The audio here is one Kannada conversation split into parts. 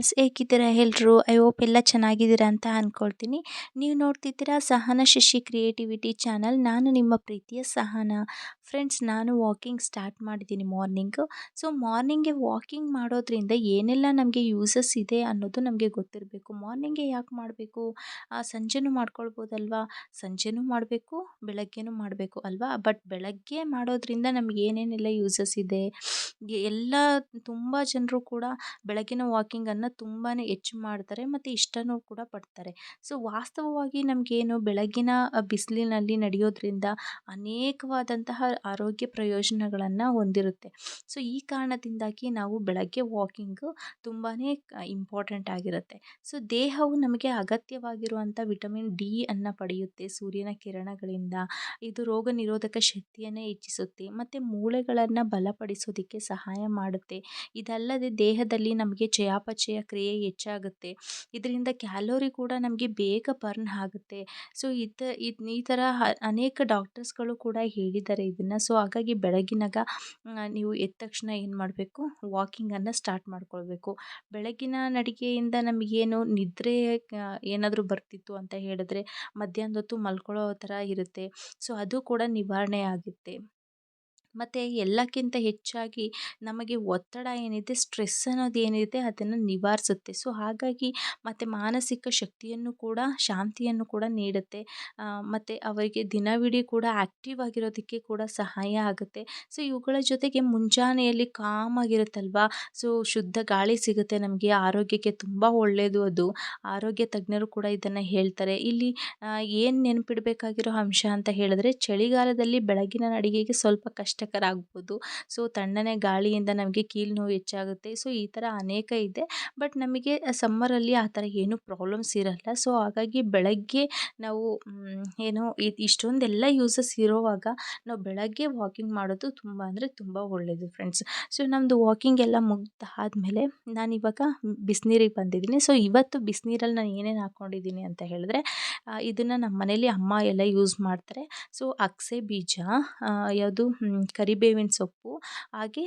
ವ್ಯೂವರ್ಸ್ ಹೇಗಿದ್ದೀರಾ? ಎಲ್ಲರೂ ಐ ಹೋಪ್ ಎಲ್ಲ ಚೆನ್ನಾಗಿದ್ದೀರಾ ಅಂತ ಅಂದ್ಕೊಳ್ತೀನಿ ನೀವು ನೋಡ್ತಿದ್ದೀರಾ ಸಹನ ಶಶಿ ಕ್ರಿಯೇಟಿವಿಟಿ ಚಾನಲ್. ನಾನು ನಿಮ್ಮ ಪ್ರೀತಿಯ ಸಹನ. ಫ್ರೆಂಡ್ಸ್, ನಾನು ವಾಕಿಂಗ್ ಸ್ಟಾರ್ಟ್ ಮಾಡಿದ್ದೀನಿ ಮಾರ್ನಿಂಗು. ಸೊ, ಮಾರ್ನಿಂಗೆ ವಾಕಿಂಗ್ ಮಾಡೋದ್ರಿಂದ ಏನೆಲ್ಲ ನಮಗೆ ಯೂಸಸ್ ಇದೆ ಅನ್ನೋದು ನಮಗೆ ಗೊತ್ತಿರಬೇಕು. ಮಾರ್ನಿಂಗೆ ಯಾಕೆ ಮಾಡಬೇಕು? ಸಂಜೆನೂ ಮಾಡ್ಕೊಳ್ಬೋದಲ್ವಾ? ಸಂಜೆನೂ ಮಾಡಬೇಕು, ಬೆಳಗ್ಗೆನೂ ಮಾಡಬೇಕು ಅಲ್ವಾ? ಬಟ್ ಬೆಳಗ್ಗೆ ಮಾಡೋದ್ರಿಂದ ನಮ್ಗೆ ಏನೇನೆಲ್ಲ ಯೂಸಸ್ ಇದೆ? ಎಲ್ಲ ತುಂಬ ಜನರು ಕೂಡ ಬೆಳಗಿನ ವಾಕಿಂಗನ್ನು ತುಂಬಾ ಹೆಚ್ಚು ಮಾಡ್ತಾರೆ ಮತ್ತು ಇಷ್ಟನೂ ಕೂಡ ಪಡ್ತಾರೆ. ಸೊ, ವಾಸ್ತವವಾಗಿ ನಮಗೇನು ಬೆಳಗ್ಗಿನ ಬಿಸಿಲಿನಲ್ಲಿ ನಡೆಯೋದ್ರಿಂದ ಅನೇಕವಾದಂತಹ ಆರೋಗ್ಯ ಪ್ರಯೋಜನಗಳನ್ನು ಹೊಂದಿರುತ್ತೆ. ಸೊ, ಈ ಕಾರಣದಿಂದಾಗಿ ನಾವು ಬೆಳಗ್ಗೆ ವಾಕಿಂಗು ತುಂಬಾ ಇಂಪಾರ್ಟೆಂಟ್ ಆಗಿರುತ್ತೆ. ಸೊ, ದೇಹವು ನಮಗೆ ಅಗತ್ಯವಾಗಿರುವಂಥ ವಿಟಮಿನ್ ಡಿ ಅನ್ನು ಪಡೆಯುತ್ತೆ ಸೂರ್ಯನ ಕಿರಣಗಳಿಂದ. ಇದು ರೋಗ ನಿರೋಧಕ ಶಕ್ತಿಯನ್ನು ಹೆಚ್ಚಿಸುತ್ತೆ ಮತ್ತು ಮೂಳೆಗಳನ್ನು ಬಲಪಡಿಸೋದಕ್ಕೆ ಸಹಾಯ ಮಾಡುತ್ತೆ. ಇದಲ್ಲದೆ ದೇಹದಲ್ಲಿ ನಮಗೆ ಚಯಾಪಚಯ ಕ್ರಿಯೆ ಹೆಚ್ಚಾಗುತ್ತೆ. ಇದರಿಂದ ಕ್ಯಾಲೋರಿ ಕೂಡ ನಮಗೆ ಬೇಗ ಬರ್ನ್ ಆಗುತ್ತೆ. ಸೊ ಇದು, ಈ ಥರ ಅನೇಕ ಡಾಕ್ಟರ್ಸ್ಗಳು ಕೂಡ ಹೇಳಿದ್ದಾರೆ ಇದನ್ನು. ಸೊ, ಹಾಗಾಗಿ ಬೆಳಗಿನಾಗ ನೀವು ಎದ್ದ ತಕ್ಷಣ ಏನು ಮಾಡಬೇಕು? ವಾಕಿಂಗನ್ನು ಸ್ಟಾರ್ಟ್ ಮಾಡ್ಕೊಳ್ಬೇಕು. ಬೆಳಗಿನ ನಡಿಗೆಯಿಂದ ನಮಗೇನು ನಿದ್ರೆ ಏನಾದರೂ ಬರ್ತಿತ್ತು ಅಂತ ಹೇಳಿದ್ರೆ ಮಧ್ಯಾಹ್ನದೊತ್ತು ಮಲ್ಕೊಳ್ಳೋ ಥರ ಇರುತ್ತೆ. ಸೊ, ಅದು ಕೂಡ ನಿವಾರಣೆ ಆಗುತ್ತೆ. ಮತ್ತು ಎಲ್ಲಕ್ಕಿಂತ ಹೆಚ್ಚಾಗಿ ನಮಗೆ ಒತ್ತಡ ಏನಿದೆ ಸ್ಟ್ರೆಸ್ ಅನ್ನೋದು ಏನಿದೆ ಅದನ್ನು ನಿವಾರಿಸುತ್ತೆ. ಸೊ ಹಾಗಾಗಿ ಮತ್ತು ಮಾನಸಿಕ ಶಕ್ತಿಯನ್ನು ಕೂಡ, ಶಾಂತಿಯನ್ನು ಕೂಡ ನೀಡುತ್ತೆ. ಮತ್ತು ಅವರಿಗೆ ದಿನವಿಡೀ ಕೂಡ ಆ್ಯಕ್ಟಿವ್ ಆಗಿರೋದಕ್ಕೆ ಕೂಡ ಸಹಾಯ ಆಗುತ್ತೆ. ಸೊ ಇವುಗಳ ಜೊತೆಗೆ ಮುಂಜಾನೆಯಲ್ಲಿ ಕಾಮ್ ಆಗಿರುತ್ತಲ್ವಾ? ಸೊ ಶುದ್ಧ ಗಾಳಿ ಸಿಗುತ್ತೆ ನಮಗೆ, ಆರೋಗ್ಯಕ್ಕೆ ತುಂಬ ಒಳ್ಳೆಯದು ಅದು. ಆರೋಗ್ಯ ತಜ್ಞರು ಕೂಡ ಇದನ್ನು ಹೇಳ್ತಾರೆ. ಇಲ್ಲಿ ಏನು ನೆನಪಿಡಬೇಕಾಗಿರೋ ಅಂಶ ಅಂತ ಹೇಳಿದ್ರೆ, ಚಳಿಗಾಲದಲ್ಲಿ ಬೆಳಗಿನ ಅಡಿಗೆಗೆ ಸ್ವಲ್ಪ ಕಷ್ಟಕರ ಆಗ್ಬೋದು ಸೊ, ತಣ್ಣನೆ ಗಾಳಿಯಿಂದ ನಮಗೆ ಕೀಲು ನೋವು ಹೆಚ್ಚಾಗುತ್ತೆ. ಸೊ, ಈ ಥರ ಅನೇಕ ಇದೆ. ಬಟ್ ನಮಗೆ ಸಮ್ಮರಲ್ಲಿ ಆ ಥರ ಏನೂ ಪ್ರಾಬ್ಲಮ್ಸ್ ಇರಲ್ಲ. ಸೊ, ಹಾಗಾಗಿ ಬೆಳಗ್ಗೆ ನಾವು ಏನು ಇಷ್ಟೊಂದೆಲ್ಲ ಯೂಸಸ್ ಇರೋವಾಗ ನಾವು ಬೆಳಗ್ಗೆ ವಾಕಿಂಗ್ ಮಾಡೋದು ತುಂಬ ಅಂದರೆ ತುಂಬ ಒಳ್ಳೆಯದು ಫ್ರೆಂಡ್ಸ್. ಸೊ ನಮ್ಮದು ವಾಕಿಂಗ್ ಎಲ್ಲ ನಾನು ನಾನಿವಾಗ ಬಿಸಿನೀರಿಗೆ ಬಂದಿದ್ದೀನಿ. ಸೊ, ಇವತ್ತು ಬಿಸಿನೀರಲ್ಲಿ ನಾನು ಏನೇನು ಹಾಕ್ಕೊಂಡಿದ್ದೀನಿ ಅಂತ ಹೇಳಿದ್ರೆ ಇದನ್ನು ನಮ್ಮ ಮನೇಲಿ ಅಮ್ಮ ಎಲ್ಲ ಯೂಸ್ ಮಾಡ್ತಾರೆ. ಸೊ, ಅಕ್ಸೆ ಬೀಜ ಯಾವುದು ಕರಿಬೇವಿನ ಸೊಪ್ಪು, ಹಾಗೆ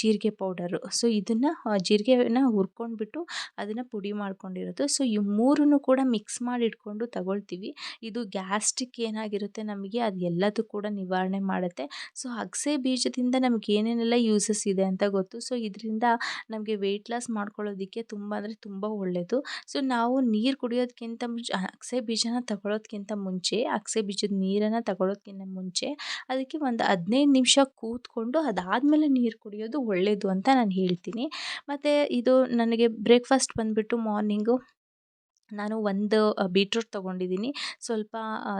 ಜೀರಿಗೆ ಪೌಡರು. ಸೊ, ಇದನ್ನು ಜೀರಿಗೆನ ಹುರ್ಕೊಂಡ್ಬಿಟ್ಟು ಅದನ್ನು ಪುಡಿ ಮಾಡ್ಕೊಂಡಿರೋದು. ಸೊ, ಈ ಮೂರನ್ನು ಕೂಡ ಮಿಕ್ಸ್ ಮಾಡಿ ಇಟ್ಕೊಂಡು ತಗೊಳ್ತೀವಿ. ಇದು ಗ್ಯಾಸ್ಟ್ರಿಕ್ ಏನಾಗಿರುತ್ತೆ ನಮಗೆ, ಅದು ಎಲ್ಲದೂ ಕೂಡ ನಿವಾರಣೆ ಮಾಡುತ್ತೆ. ಸೊ, ಅಗಸೆ ಬೀಜದಿಂದ ನಮ್ಗೆ ಏನೇನೆಲ್ಲ ಯೂಸಸ್ ಇದೆ ಅಂತ ಗೊತ್ತು. ಸೊ, ಇದರಿಂದ ನಮಗೆ ವೆಯ್ಟ್ ಲಾಸ್ ಮಾಡ್ಕೊಳ್ಳೋದಕ್ಕೆ ತುಂಬ ಅಂದರೆ ತುಂಬ ಒಳ್ಳೆಯದು ಸೊ, ನಾವು ನೀರು ಕುಡಿಯೋದಕ್ಕಿಂತ ಮುಂಚೆ ಅಗಸೆ ಬೀಜನ ತಗೊಳ್ಳೋದಕ್ಕಿಂತ ಮುಂಚೆ, ಅಗಸೆ ಬೀಜದ ನೀರನ್ನು ತಗೊಳ್ಳೋದಕ್ಕಿಂತ ಮುಂಚೆ, ಅದಕ್ಕೆ ಒಂದು ಹದಿನೈದು ನಿಮಿಷ ಕೂತ್ಕೊಂಡು ಅದಾದಮೇಲೆ ನೀರು ಕುಡಿಯೋದು ಒಳ್ಳೆಯದು ಅಂತ ನಾನು ಹೇಳ್ತೀನಿ. ಮತ್ತು ಇದು ನನಗೆ ಬ್ರೇಕ್ಫಾಸ್ಟ್ ಬಂದುಬಿಟ್ಟು ಮಾರ್ನಿಂಗು ನಾನು ಒಂದು ಬೀಟ್ರೂಟ್ ತೊಗೊಂಡಿದ್ದೀನಿ, ಸ್ವಲ್ಪ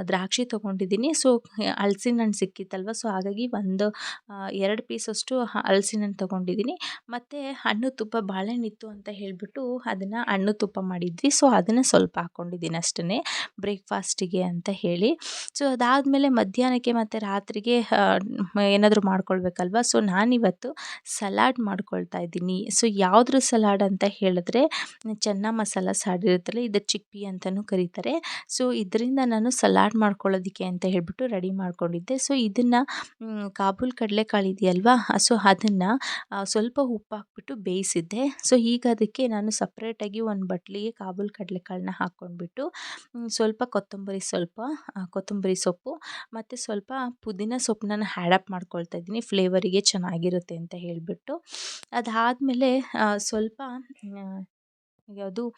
ದ್ರಾಕ್ಷಿ ತೊಗೊಂಡಿದ್ದೀನಿ. ಸೊ ಹಲ್ಸಿನ ಹಣ್ಣು ಸಿಕ್ಕಿತ್ತಲ್ವ? ಸೊ, ಹಾಗಾಗಿ ಒಂದು ಎರಡು ಪೀಸಷ್ಟು ಹಲ್ಸಿನ ಹಣ್ಣು ತೊಗೊಂಡಿದ್ದೀನಿ. ಮತ್ತು ಹಣ್ಣು ತುಪ್ಪ ಬಾಳೆಹಣ್ಣು ಇತ್ತು ಅಂತ ಹೇಳಿಬಿಟ್ಟು ಅದನ್ನು ಹಣ್ಣು ತುಪ್ಪ ಮಾಡಿದ್ವಿ. ಸೊ, ಅದನ್ನು ಸ್ವಲ್ಪ ಹಾಕ್ಕೊಂಡಿದ್ದೀನಿ ಅಷ್ಟೇ ಬ್ರೇಕ್ಫಾಸ್ಟಿಗೆ ಅಂತ ಹೇಳಿ. ಸೊ, ಅದಾದಮೇಲೆ ಮಧ್ಯಾಹ್ನಕ್ಕೆ ಮತ್ತು ರಾತ್ರಿಗೆ ಏನಾದರೂ ಮಾಡ್ಕೊಳ್ಬೇಕಲ್ವ? ಸೊ, ನಾನಿವತ್ತು ಸಲಾಡ್ ಮಾಡ್ಕೊಳ್ತಾ ಇದ್ದೀನಿ. ಸೊ, ಯಾವುದ್ರ ಸಲಾಡ್ ಅಂತ ಹೇಳಿದ್ರೆ, ಚೆನ್ನ ಮಸಾಲ ಸಲಾಡ್ ಇರುತ್ತಲ್ಲ ಇದು ಚಿಕ್ಕಿ ಅಂತಲೂ ಕರೀತಾರೆ. ಸೊ, ಇದರಿಂದ ನಾನು ಸಲಾಡ್ ಮಾಡ್ಕೊಳ್ಳೋದಕ್ಕೆ ಅಂತ ಹೇಳಿಬಿಟ್ಟು ರೆಡಿ ಮಾಡ್ಕೊಂಡಿದ್ದೆ. ಸೊ, ಇದನ್ನು ಕಾಬೂಲ್ ಕಡಲೆಕಾಳು ಇದೆಯಲ್ವಾ? ಸೊ, ಅದನ್ನು ಸ್ವಲ್ಪ ಉಪ್ಪು ಹಾಕ್ಬಿಟ್ಟು ಬೇಯಿಸಿದ್ದೆ. ಸೊ, ಈಗ ಅದಕ್ಕೆ ನಾನು ಸಪ್ರೇಟಾಗಿ ಒಂದು ಬಟ್ಲಿಗೆ ಕಾಬೂಲ್ ಕಡಲೆಕಾಳನ್ನ ಹಾಕ್ಕೊಂಡ್ಬಿಟ್ಟು ಸ್ವಲ್ಪ ಕೊತ್ತಂಬರಿ ಸ್ವಲ್ಪ ಕೊತ್ತಂಬರಿ ಸೊಪ್ಪು, ಮತ್ತು ಸ್ವಲ್ಪ ಪುದೀನ ಸೊಪ್ಪನ್ನ ಹ್ಯಾಡಪ್ ಮಾಡ್ಕೊಳ್ತಾ ಇದ್ದೀನಿ. ಫ್ಲೇವರಿಗೆ ಚೆನ್ನಾಗಿರುತ್ತೆ ಅಂತ ಹೇಳಿಬಿಟ್ಟು. ಅದಾದಮೇಲೆ ಸ್ವಲ್ಪ ಯಾವುದು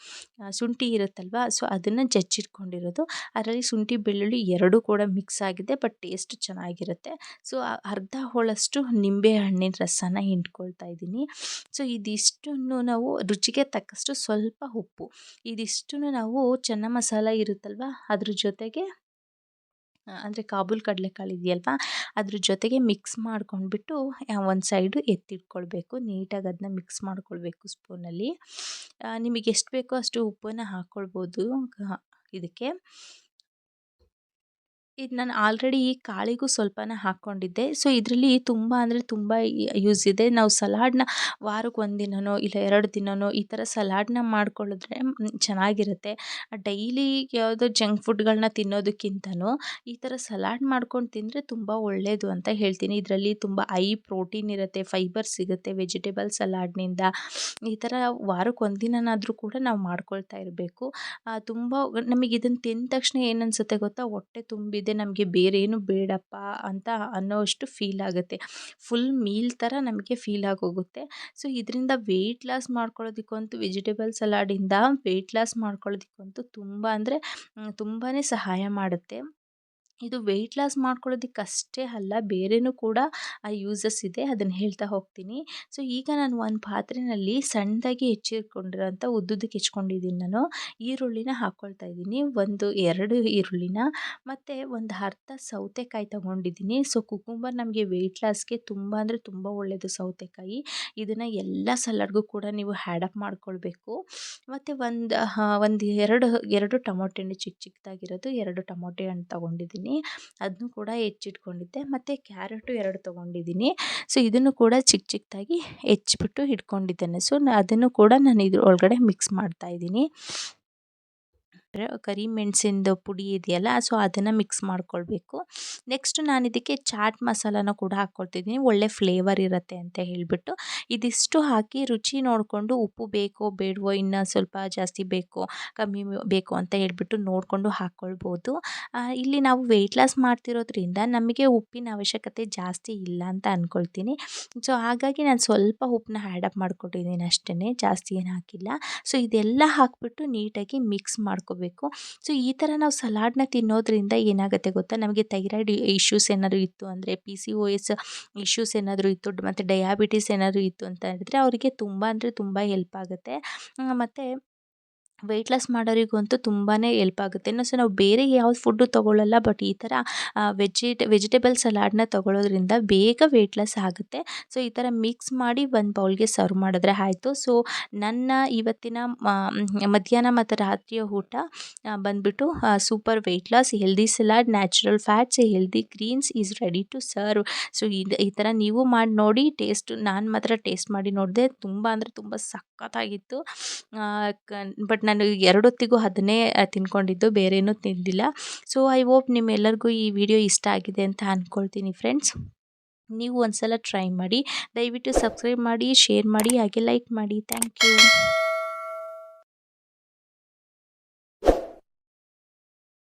ಶುಂಠಿ ಇರುತ್ತಲ್ವ, ಸೊ ಅದನ್ನು ಜಜ್ಜಿಟ್ಕೊಂಡಿರೋದು ಅದರಲ್ಲಿ ಶುಂಠಿ, ಬೆಳ್ಳುಳ್ಳಿ ಎರಡೂ ಕೂಡ ಮಿಕ್ಸ್ ಆಗಿದೆ, ಬಟ್ ಟೇಸ್ಟ್ ಚೆನ್ನಾಗಿರುತ್ತೆ. ಸೊ ಅರ್ಧ ಹೋಳಷ್ಟು ನಿಂಬೆ ಹಣ್ಣಿನ ರಸನ ಹಿಂಡ್ಕೊಳ್ತಾ ಇದ್ದೀನಿ. ಸೊ, ಇದಿಷ್ಟನ್ನು ನಾವು ರುಚಿಗೆ ತಕ್ಕಷ್ಟು ಸ್ವಲ್ಪ ಉಪ್ಪು. ಇದಿಷ್ಟನ್ನು ನಾವು ಚೆನ್ನ ಮಸಾಲ ಇರುತ್ತಲ್ವ, ಅದ್ರ ಜೊತೆಗೆ ಅಂದರೆ ಕಾಬೂಲ್ ಕಡಲೆಕಾಳು ಇದೆಯಲ್ವ? ಅದ್ರ ಜೊತೆಗೆ ಮಿಕ್ಸ್ ಮಾಡ್ಕೊಂಡ್ಬಿಟ್ಟು ಒಂದು ಸೈಡು ಎತ್ತಿಟ್ಕೊಳ್ಬೇಕು. ನೀಟಾಗಿ ಅದನ್ನ ಮಿಕ್ಸ್ ಮಾಡ್ಕೊಳ್ಬೇಕು ಸ್ಪೂನಲ್ಲಿ ನಿಮಗೆ ಎಷ್ಟು ಬೇಕೋ ಅಷ್ಟು ಉಪ್ಪನ್ನು ಹಾಕ್ಕೊಳ್ಬೋದು ಇದಕ್ಕೆ. ಇದು ನಾನು ಆಲ್ರೆಡಿ ಈ ಕಾಳಿಗೂ ಸ್ವಲ್ಪನ ಹಾಕ್ಕೊಂಡಿದ್ದೆ. ಸೊ, ಇದರಲ್ಲಿ ತುಂಬ ಅಂದರೆ ತುಂಬ ಯೂಸ್ ಇದೆ. ನಾವು ಸಲಾಡ್ನ ವಾರಕ್ಕೆ ಒಂದು ಇಲ್ಲ ಎರಡು ದಿನನೋ ಈ ಥರ ಸಲಾಡ್ನ ಮಾಡ್ಕೊಳ್ಳಿದ್ರೆ ಚೆನ್ನಾಗಿರುತ್ತೆ. ಡೈಲಿ ಯಾವುದೋ ಜಂಕ್ ಫುಡ್ಗಳನ್ನ ತಿನ್ನೋದಕ್ಕಿಂತನೂ ಈ ಥರ ಸಲಾಡ್ ಮಾಡ್ಕೊಂಡು ತಿಂದರೆ ತುಂಬ ಒಳ್ಳೆಯದು ಅಂತ ಹೇಳ್ತೀನಿ. ಇದರಲ್ಲಿ ತುಂಬ ಐ ಪ್ರೋಟೀನ್ ಇರುತ್ತೆ, ಫೈಬರ್ ಸಿಗುತ್ತೆ ವೆಜಿಟೇಬಲ್ ಸಲಾಡ್ನಿಂದ. ಈ ಥರ ವಾರಕ್ಕೆ ಒಂದು ದಿನನಾದರೂ ಕೂಡ ನಾವು ಮಾಡ್ಕೊಳ್ತಾ ಇರಬೇಕು. ತುಂಬ, ನಮಗೆ ಇದನ್ನು ತಿಂದ ತಕ್ಷಣ ಏನು ಗೊತ್ತಾ? ಹೊಟ್ಟೆ ತುಂಬಿದೆ ನಮಗೆ ಬೇರೆ ಏನು ಬೇಡಪ್ಪ ಅಂತ ಅನ್ನೋವಷ್ಟು ಫೀಲ್ ಆಗುತ್ತೆ. ಫುಲ್ ಮೀಲ್ ಥರ ನಮಗೆ ಫೀಲ್ ಆಗೋಗುತ್ತೆ. ಸೊ ಇದರಿಂದ ವೆಯ್ಟ್ ಲಾಸ್ ಮಾಡ್ಕೊಳ್ಳೋದಕ್ಕಂತೂ ವೆಜಿಟೇಬಲ್ ಸಲಾಡಿಂದ ವೆಯ್ಟ್ ಲಾಸ್ ಮಾಡ್ಕೊಳ್ಳೋದಕ್ಕಂತೂ ತುಂಬ ಅಂದರೆ ತುಂಬಾ ಸಹಾಯ ಮಾಡುತ್ತೆ. ಇದು ವೆಯ್ಟ್ ಲಾಸ್ ಮಾಡ್ಕೊಳ್ಳೋದಕ್ಕಷ್ಟೇ ಅಲ್ಲ ಬೇರೆಯೂ ಕೂಡ ಯೂಸಸ್ ಇದೆ, ಅದನ್ನು ಹೇಳ್ತಾ ಹೋಗ್ತೀನಿ. ಸೊ ಈಗ ನಾನು ಒಂದು ಪಾತ್ರೆಯಲ್ಲಿ ಸಣ್ಣದಾಗಿ ಹೆಚ್ಚಿಟ್ಕೊಂಡಿರೋಂಥ ಉದ್ದುದಕ್ಕೆ ಹೆಚ್ಕೊಂಡಿದ್ದೀನಿ ನಾನು. ಈರುಳ್ಳಿನ ಹಾಕ್ಕೊಳ್ತಾ ಇದ್ದೀನಿ, ಒಂದು ಎರಡು ಈರುಳ್ಳಿನ. ಮತ್ತು ಒಂದು ಅರ್ಧ ಸೌತೆಕಾಯಿ ತೊಗೊಂಡಿದ್ದೀನಿ. ಸೊ ಕುಕುಂಬರ್ ನಮಗೆ ವೆಯ್ಟ್ ಲಾಸ್ಗೆ ತುಂಬ ಅಂದರೆ ತುಂಬ ಒಳ್ಳೆಯದು ಸೌತೆಕಾಯಿ. ಇದನ್ನು ಎಲ್ಲ ಸಲಾಡ್ಗೂ ಕೂಡ ನೀವು ಹ್ಯಾಡಪ್ ಮಾಡ್ಕೊಳ್ಬೇಕು. ಮತ್ತು ಒಂದು ಒಂದು ಎರಡು ಎರಡು ಟೊಮೊಟೆ ಹಣ್ಣು ಚಿಕ್ಕ ಚಿಕ್ಕದಾಗಿರೋದು ಎರಡು ಟೊಮೊಟೆ ಹಣ್ಣು ತೊಗೊಂಡಿದ್ದೀನಿ. ಅದನ್ನು ಕೂಡ ಹೆಚ್ಚಿಟ್ಕೊಂಡಿದ್ದೆ. ಮತ್ತು ಕ್ಯಾರೆಟು ಎರಡು ತೊಗೊಂಡಿದ್ದೀನಿ. ಸೊ, ಇದನ್ನು ಕೂಡ ಚಿಕ್ಕ ಚಿಕ್ಕದಾಗಿ ಹೆಚ್ಚಿಬಿಟ್ಟು ಇಟ್ಕೊಂಡಿದ್ದೇನೆ ಸೊ ಅದನ್ನು ಕೂಡ ನಾನು ಇದ್ರ ಒಳಗಡೆ ಮಿಕ್ಸ್ ಮಾಡ್ತಾಯಿದ್ದೀನಿ ಕರಿಮೆಣಸಿಂದು ಪುಡಿ ಇದೆಯಲ್ಲ, ಸೊ ಅದನ್ನು ಮಿಕ್ಸ್ ಮಾಡ್ಕೊಳ್ಬೇಕು. ನೆಕ್ಸ್ಟ್ ನಾನು ಇದಕ್ಕೆ ಚಾಟ್ ಮಸಾಲಾನ ಕೂಡ ಹಾಕ್ಕೊಳ್ತಿದ್ದೀನಿ ಒಳ್ಳೆ ಫ್ಲೇವರ್ ಇರುತ್ತೆ ಅಂತ ಹೇಳಿಬಿಟ್ಟು. ಇದಿಷ್ಟು ಹಾಕಿ ರುಚಿ ನೋಡಿಕೊಂಡು ಉಪ್ಪು ಬೇಕೋ ಬೇಡವೋ, ಇನ್ನು ಸ್ವಲ್ಪ ಜಾಸ್ತಿ ಬೇಕೋ, ಕಮ್ಮಿ ಬೇಕು ಅಂತ ಹೇಳ್ಬಿಟ್ಟು ನೋಡಿಕೊಂಡು ಹಾಕ್ಕೊಳ್ಬೋದು ಇಲ್ಲಿ ನಾವು ವೆಯ್ಟ್ ಲಾಸ್ ಮಾಡ್ತಿರೋದ್ರಿಂದ ನಮಗೆ ಉಪ್ಪಿನ ಅವಶ್ಯಕತೆ ಜಾಸ್ತಿ ಇಲ್ಲ ಅಂತ ಅಂದ್ಕೊಳ್ತೀನಿ ಸೊ ಹಾಗಾಗಿ ನಾನು ಸ್ವಲ್ಪ ಉಪ್ಪನ್ನ ಆ್ಯಡಪ್ ಮಾಡ್ಕೊಟ್ಟಿದ್ದೀನಿ ಅಷ್ಟೇ ಜಾಸ್ತಿ ಏನು ಹಾಕಿಲ್ಲ. ಸೊ ಇದೆಲ್ಲ ಹಾಕಿಬಿಟ್ಟು ನೀಟಾಗಿ ಮಿಕ್ಸ್ ಮಾಡ್ಕೋಬೇಕು. ಸೊ ಈ ಥರ ನಾವು ಸಲಾಡ್ನ ತಿನ್ನೋದ್ರಿಂದ ಏನಾಗುತ್ತೆ ಗೊತ್ತಾ? ನಮಗೆ ಥೈರಾಯ್ಡ್ ಇಶ್ಯೂಸ್ ಏನಾದರೂ ಇತ್ತು ಅಂದರೆ P C O S issues ಏನಾದರೂ ಇತ್ತು, ಮತ್ತು ಡಯಾಬಿಟೀಸ್ ಏನಾದರೂ ಇತ್ತು ಅಂತ ಹೇಳಿದ್ರೆ ಅವರಿಗೆ ತುಂಬ ಅಂದರೆ ತುಂಬ ಹೆಲ್ಪ್ ಆಗುತ್ತೆ. ಮತ್ತು ವೆಯ್ಟ್ ಲಾಸ್ ಮಾಡೋರಿಗಂತೂ ತುಂಬಾ ಎಲ್ಪ್ ಆಗುತ್ತೆ. ಇನ್ನು ಸೊ ನಾವು ಬೇರೆ ಯಾವ ಫುಡ್ಡು ತೊಗೊಳ್ಳಲ್ಲ ಬಟ್ ಈ ಥರ ವೆಜಿಟ್ ವೆಜಿಟೇಬಲ್ ಸಲಾಡ್ನ ತೊಗೊಳ್ಳೋದ್ರಿಂದ ಬೇಗ ವೆಯ್ಟ್ ಲಾಸ್ ಆಗುತ್ತೆ. ಸೊ ಈ ಥರ ಮಿಕ್ಸ್ ಮಾಡಿ ಒಂದು ಬೌಲ್ಗೆ ಸರ್ವ್ ಮಾಡಿದ್ರೆ ಆಯಿತು. ಸೊ ನನ್ನ ಇವತ್ತಿನ ಮಧ್ಯಾಹ್ನ ಮತ್ತು ರಾತ್ರಿಯ ಊಟ ಬಂದುಬಿಟ್ಟು super weight loss healthy salad natural fats healthy greens is ready to serve so ಈ ಥರ ನೀವು ಮಾಡಿ ನೋಡಿ ಟೇಸ್ಟ್ ನಾನು ಮಾತ್ರ ಟೇಸ್ಟ್ ಮಾಡಿ ನೋಡಿದೆ, ತುಂಬ ಅಂದರೆ ತುಂಬ ಸಖತ್ತಾಗಿತ್ತು. ಬಟ್ ನಾನು ಎರಡೊತ್ತಿಗೂ ಅದನ್ನೇ ತಿನ್ಕೊಂಡಿದ್ದು, ಬೇರೇನೂ ತಿಂದಿಲ್ಲ. ಸೊ ಐ ಹೋಪ್ ನಿಮ್ಮೆಲ್ಲರಿಗೂ ಈ ವಿಡಿಯೋ ಇಷ್ಟ ಆಗಿದೆ ಅಂತ ಅಂದ್ಕೊಳ್ತೀನಿ ಫ್ರೆಂಡ್ಸ್ ನೀವು ಒಂದು ಸಲ ಟ್ರೈ ಮಾಡಿ, ದಯವಿಟ್ಟು ಸಬ್ಸ್ಕ್ರೈಬ್ ಮಾಡಿ ಶೇರ್ ಮಾಡಿ, ಹಾಗೆ ಲೈಕ್ ಮಾಡಿ. Thank you